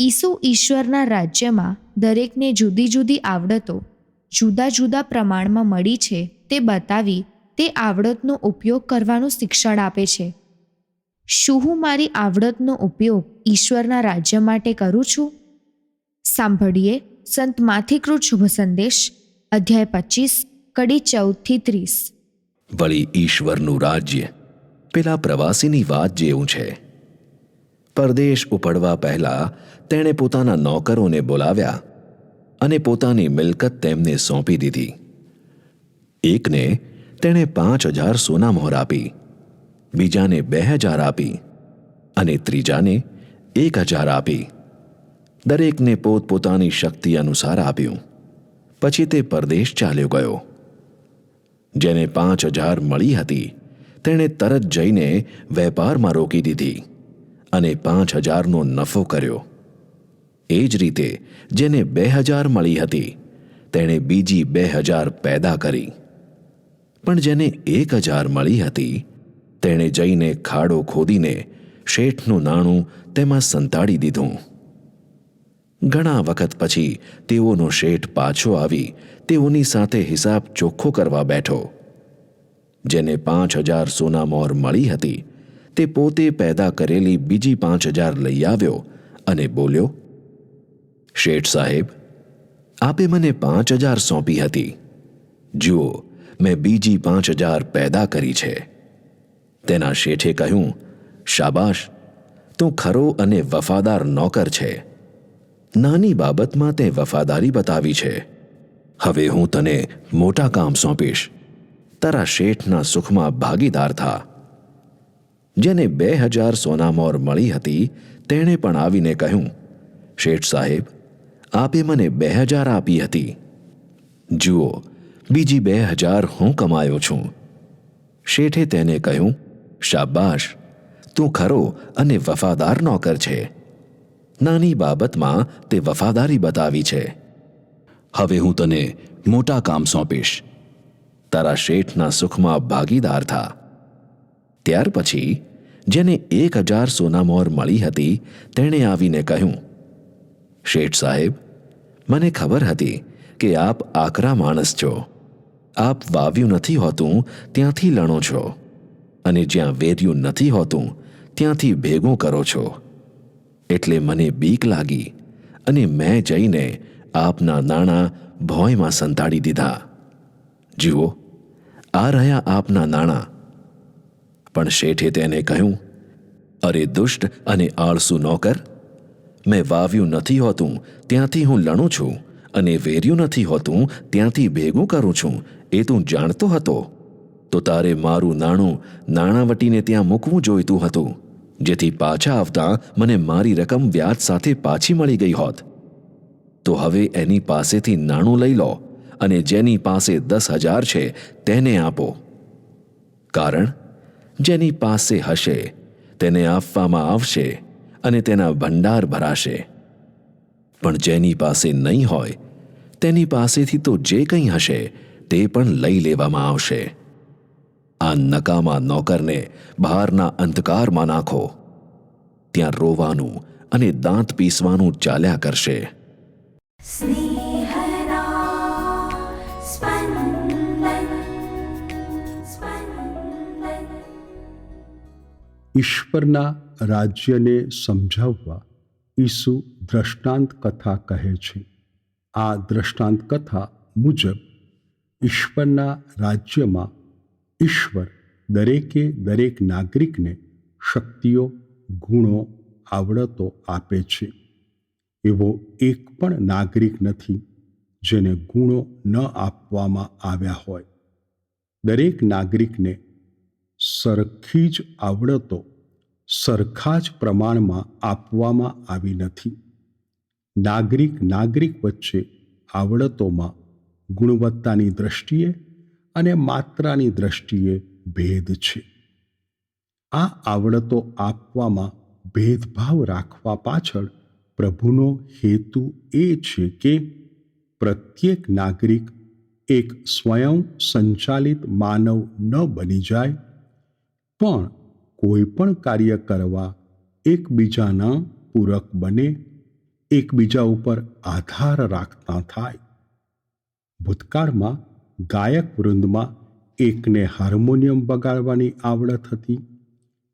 ઈસુ ઈશ્વરના રાજ્યમાં દરેકને જુદી જુદી આવડતો, જુદા જુદા પ્રમાણમાં મળી છે તે બતાવી તે આવડતનો ઉપયોગ કરવાનું શિક્ષણ આપે છે. શું હું મારી આવડતનો ઉપયોગ ઈશ્વરના રાજ્ય માટે કરું છું? સાંભળીએ સંત માથિકૃત શુભ સંદેશ, અધ્યાય પચીસ, કડી ચૌદથી ત્રીસ. વળી ઈશ્વરનું રાજ્ય, પેલા પ્રવાસીની વાત જેવું છે. પરદેશ ઉપડવા પહેલાં તેણે પોતાના નોકરોને બોલાવ્યા અને પોતાની મિલકત તેમને સોંપી દીધી. એકને તેણે પાંચ હજાર સોના મોહર આપી, બીજાને બે હજાર આપી અને ત્રીજાને એક હજાર આપી. દરેકને પોતપોતાની શક્તિ અનુસાર આપ્યું. પછી તે પરદેશ ચાલ્યો ગયો. જેને પાંચ હજાર મળી હતી, તેણે તરત જઈને વેપારમાં રોકી દીધી. અને પાંચ હજારનો નફો કર્યો. એ જ રીતે જેને બે હજાર મળી હતી, તેણે બીજી બે હજાર પેદા કરી. પણ જેને એક હજાર મળી હતી, તેણે જઈને ખાડો ખોદીને શેઠનું નાણું તેમાં સંતાડી દીધું. ઘણા વખત પછી તેઓનો શેઠ પાછો આવી તેઓની સાથે હિસાબ ચોખ્ખો કરવા બેઠો. જેને પાંચ હજાર સોના મોર મળી હતી તે પોતે પેદા કરેલી બીજી પાંચ હજાર લઈ આવ્યો અને બોલ્યો, શેઠ સાહેબ, આપે મને પાંચ હજાર સોંપી હતી. જુઓ, મેં બીજી પાંચ હજાર પેદા કરી છે. તેના શેઠે કહ્યું, શાબાશ, તું ખરો અને વફાદાર નોકર છે. નાની બાબતમાં તે વફાદારી બતાવી છે. હવે હું તને મોટા કામ સોંપીશ. તારા શેઠના સુખમાં ભાગીદાર થા. જેને બે હજાર સોનામોર મળી હતી, તેણે પણ આવીને કહ્યું, શેઠ સાહેબ, આપે મને બે હજાર આપી હતી. જુઓ, બીજી બે હજાર હું કમાયો છું. શેઠે તેને કહ્યું, શાબાશ, તું ખરો અને વફાદાર નોકર છે. નાની બાબતમાં તે વફાદારી બતાવી છે. હવે હું તને મોટા કામ સોંપીશ. તારા શેઠના સુખમાં ભાગીદાર થા. ત્યાર પછી જેને એક હજાર સોનામોર મળી હતી, તેણે આવીને કહ્યું, શેઠ સાહેબ, મને ખબર હતી કે આપ આકરા માણસ છો. આપ વાવ્યું નથી હોતું, ત્યાંથી લણો છો. અને જ્યાં વેર્યું નથી હોતું, ત્યાંથી ભેગું કરો છો. એટલે મને બીક લાગી અને મેં જઈને આપના નાણાં ભોંયમાં સંતાડી દીધા. જુઓ, આ રહ્યા આપના નાણાં. પણ શેઠે તેને કહ્યું, અરે દુષ્ટ અને આળસુ નોકર, મેં વાવ્યું નથી હોતું, ત્યાંથી હું લણું છું અને વેર્યું નથી હોતું, ત્યાંથી ભેગું કરું છું, એ તું જાણતો હતો? તો તારે મારું નાણું નાણાવટીને ત્યાં મૂકવું જોઈતું હતું, જેથી પાછા આવતા મને મારી રકમ વ્યાજ સાથે પાછી મળી ગઈ હોત. તો હવે એની પાસેથી નાણું લઈ લો અને જેની પાસે દસ હજાર છે તેને આપો. કારણ જેની પાસે હશે, તેને આપવામાં આવશે અને તેના ભંડાર ભરાશે. પણ જેની પાસે નહીં હોય, તેની પાસેથી તો જે કંઈ હશે, તે પણ લઈ લેવામાં આવશે. આ નકામા નોકરને બહારના અંધકારમાં નાખો. ત્યાં રોવાનું અને દાંત પીસવાનું ચાલ્યા કરશે. સ્નેહ ઈશ્વરના રાજ્યને સમજાવવા ઈસુ દ્રષ્ટાંત કથા કહે છે. આ દ્રષ્ટાંત કથા મુજબ ઈશ્વરના રાજ્યમાં ઈશ્વર દરેકે દરેક નાગરિકને શક્તિઓ, ગુણો, આવડતો આપે છે. એવો એક પણ નાગરિક નથી જેને ગુણો ન આપવામાં આવ્યા હોય. દરેક નાગરિકને સરખી જ આવડતો, સરખા જ પ્રમાણમાં આપવામાં આવી નથી. નાગરિક નાગરિક વચ્ચે આવડતોમાં ગુણવત્તાની દ્રષ્ટિએ અને માત્રાની દ્રષ્ટિએ ભેદ છે. આ આવડતો આપવામાં ભેદભાવ રાખવા પાછળ પ્રભુનો હેતુ એ છે કે પ્રત્યેક નાગરિક એક સ્વયં સંચાલિત માનવ ન બની જાય પણ કોઈ પણ કાર્ય કરવા એકબીજાના પૂરક બને, એકબીજા ઉપર આધાર રાખતા થાય. ભૂતકાળમાં ગાયક વૃંદમાં એકને હાર્મોનિયમ વગાડવાની આવડત હતી,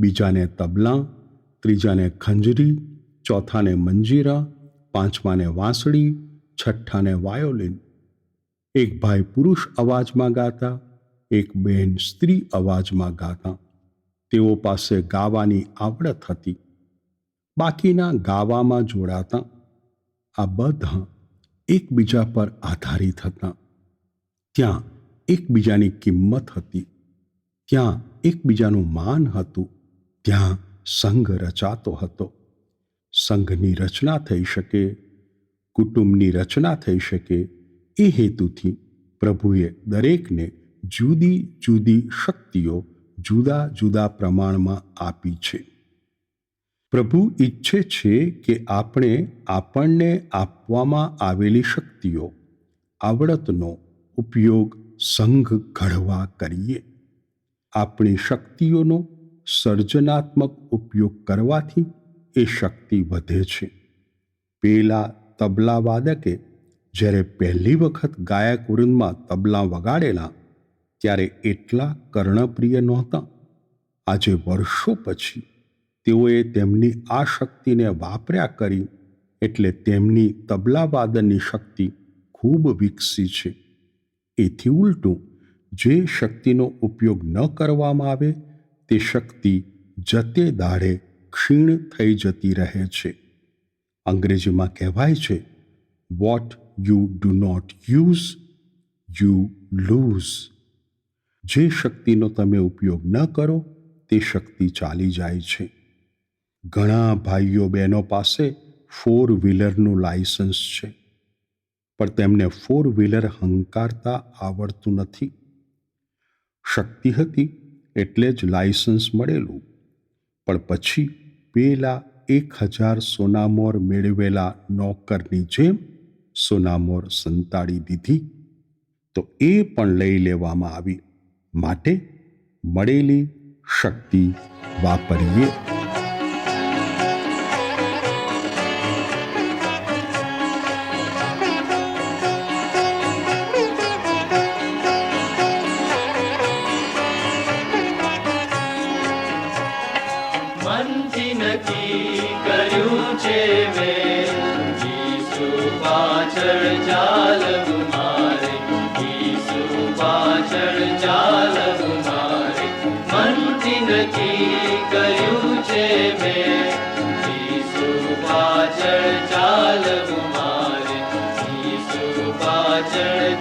બીજાને તબલા, ત્રીજાને ખંજરી, ચોથાને મંજીરા, પાંચમાને વાંસળી, છઠ્ઠાને વાયોલિન. એક ભાઈ પુરુષ અવાજમાં ગાતા, એક બહેન સ્ત્રી અવાજમાં ગાતા. તેઓ પાસે ગાવાની આવડત હતી. બાકીના ગાવામાં જોડાતા આ બધા એકબીજા પર આધારિત હતા. ત્યાં એકબીજાની કિંમત હતી. ત્યાં એકબીજાનું માન હતું. ત્યાં સંઘ રચાતો હતો. સંઘની રચના થઈ શકે, કુટુંબની રચના થઈ શકે, એ હેતુથી પ્રભુએ દરેકને જુદી જુદી શક્તિઓ જુદા જુદા પ્રમાણમાં આપી છે. પ્રભુ ઈચ્છે છે કે આપણે આપણને આપવામાં આવેલી શક્તિઓ, આવડતનો ઉપયોગ સંઘ ઘડવા કરીએ. આપણી શક્તિઓનો સર્જનાત્મક ઉપયોગ કરવાથી એ શક્તિ વધે છે. પેલા તબલા વાદકે જ્યારે પહેલી વખત ગાયક વૃંદમાં તબલા વગાડેલા ત્યારે એટલા કર્ણપ્રિય નહોતા. આજે વર્ષો પછી તેઓએ તેમની આ શક્તિને વાપર્યા કરી એટલે તેમની તબલાવાદનની શક્તિ ખૂબ વિકસી છે. એથી ઉલટું જે શક્તિનો ઉપયોગ ન કરવામાં આવે તે શક્તિ જતે દાડે ક્ષીણ થઈ જતી રહે છે. અંગ્રેજીમાં કહેવાય છે what you do not use you lose જે શક્તિનો તમે ઉપયોગ ન કરો, તે શક્તિ ચાલી જાય છે. ઘણા ભાઈઓ બહેનો પાસે ફોર વ્હીલરનું લાયસન્સ છે, પણ તેમને ફોર વ્હીલર હંકારતા આવડતું નથી. શક્તિ હતી એટલે જ લાયસન્સ મળેલું, પણ પછી પેલા એક હજાર સોનામોર મેળવેલા નોકરની જેમ સોનામોર સંતાડી દીધી, તો એ પણ લઈ લેવામાં આવી. માટે મળેલી શક્તિ વાપરીએ. કર્યું છે મેં. પાછળ ચાલવું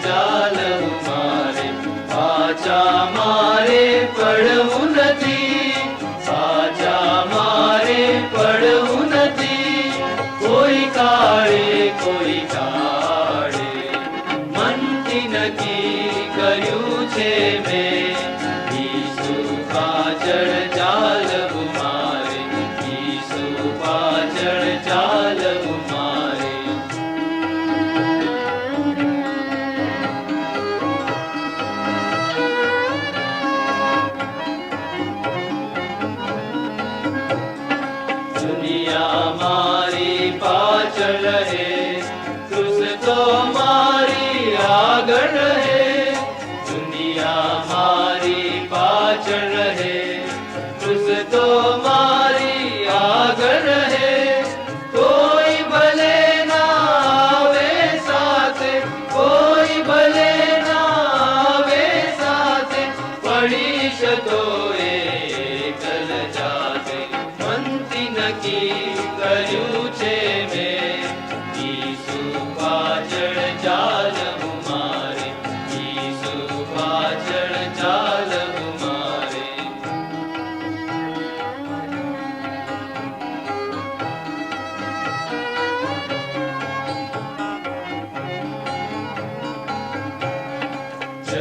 ચાલવું મારે પાછા મારે પડવું નથી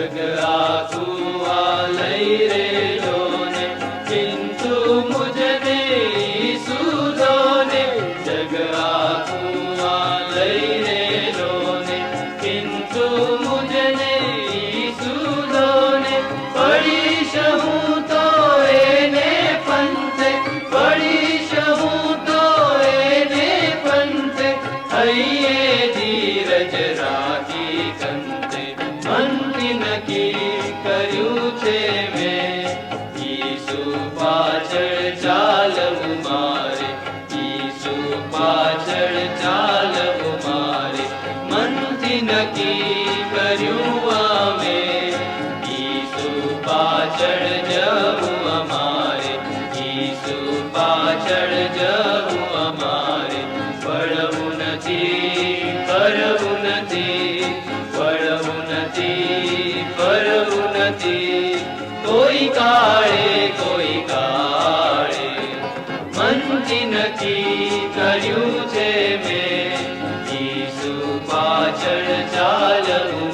شجاعة عليه કર્યું પાછળ જવું અમારે ઈસુ પાછળ જવું અમારે પડવું નથી કરવું નથી પડવું નથી ફરવું નથી કોઈ કાળે કોઈ કાળે મનથી નથી કર્યું છે મેં ઈસુ પાછળ ચાલવું